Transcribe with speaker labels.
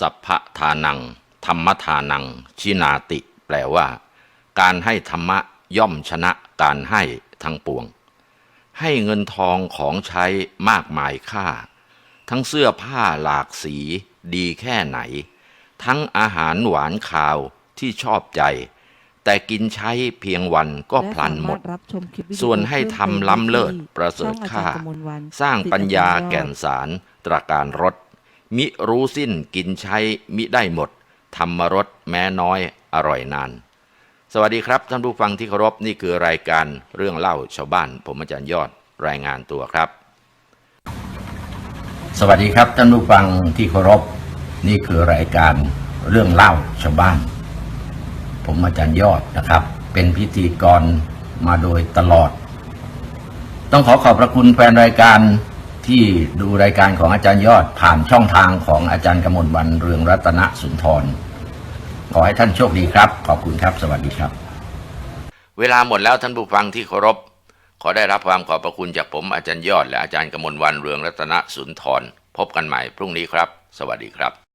Speaker 1: สัพพทานัง ธรรมทานัง ชินาติ แปลว่า การให้ธรรมะย่อมชนะการให้ทั้งปวง ให้เงินทองของใช้มากมายค่า ทั้งเสื้อผ้าหลากสี ดีแค่ไหน ทั้งอาหารหวานคาวที่ชอบใจ แต่กินใช้เพียงวันก็พลันหมด
Speaker 2: และสาารถรับชมคลิปวิดีโอ
Speaker 1: ส่วนให้ทำล้ำเลิศประเสริฐ
Speaker 2: ช่องอจ
Speaker 1: ค่า
Speaker 2: รย์กมลวัน
Speaker 1: สร้างปัญญา
Speaker 2: สิทธิ์อจรย์ยอด
Speaker 1: แก่นสารตราการรถ มิรู้สิ้นกินใช้มิได้หมด ธรรมรสแม้น้อยอร่อยนาน สวัสดีครับท่านผู้ฟังที่เคารพนี่คือรายการเรื่องเล่าชาวบ้าน ผมอาจารย์ยอดรายงานตัวครับ สวัสดีครับท่านผู้ฟังที่เคารพนี่คือรายการเรื่องเล่าชาวบ้าน ผมอาจารย์ยอดนะครับ เป็นพิธีกรมาโดยตลอด ต้องขอขอบพระคุณแฟนรายการ ที่ดูรายการของอาจารย์ยอดผ่านช่องทางของอาจารย์กมลวันเรืองรัตนสุนทร ขอให้ท่านโชคดีครับ ขอบคุณครับ สวัสดีครับ เวลาหมดแล้วท่านผู้ฟังที่เคารพ ขอได้รับความขอบพระคุณจากผมอาจารย์ยอด และอาจารย์กมลวันเรืองรัตนสุนทร พบกันใหม่พรุ่งนี้ครับ สวัสดีครับ